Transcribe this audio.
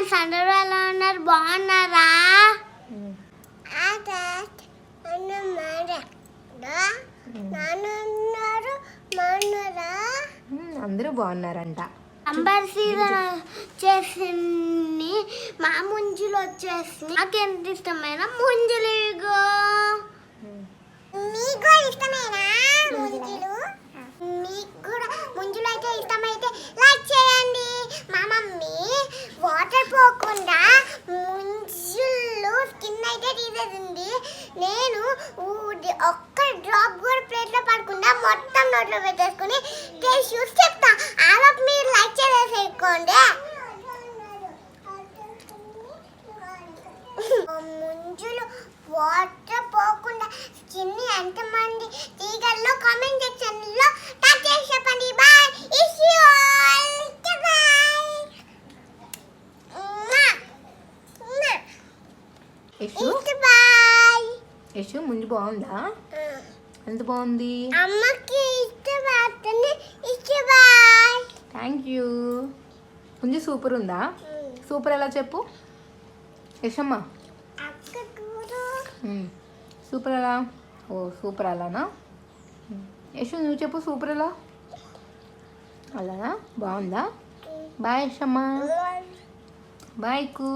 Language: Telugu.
ఫ్రెండ్స్ అందరూ ఎలా ఉన్నారు? బాగున్నారా? అందరూ బాగున్నారంట. అంబర్ సీజన్ వచ్చేసింది. మా ముంజులు వచ్చేసింది నాకు ఎంత ఇష్టమైన ముంజులు ఇగో ఉమ్. మీకు ఇష్టమేనా ముంజులు మీకు కూడా ముంజులు అయితే ఇష్టమైతే లైక్ చేయండి మా మమ్మీ వాటర్ పోకుండా ముంజులు స్కిన్ తీసేసింది నేను ఒక్క డ్రాప్ కూడా ప్లేట్లో పడకుండా మొత్తం నోట్లో పెట్టేసుకుని టేస్ట్ చూసి చెప్తా. ఆలోపు మీరు లైక్ చేసేసుకోండి ముంజులు వాటర్ పోకుండా స్కిన్ ఎంతమంది తీగల్లో కామెంట్ సెక్షన్లో టచ్ చేసి చెప్పండి. Bye. Is you all Yashu bye Yashu ముందు బాగుందా? ఎంత బాగుంది? అమ్మకి థ్యాంక్ యూ ముందు సూపర్ ఉందా? సూపర్ ఎలా చెప్పు? యశమ్మ. సూపర్ ఎలా? ఓ సూపర్ అలానా. యశు నువ్వు చెప్పు సూపర్ ఎలా? అలానా? బాగుందా? బాయ్ యశమ్మ. బాయ్కు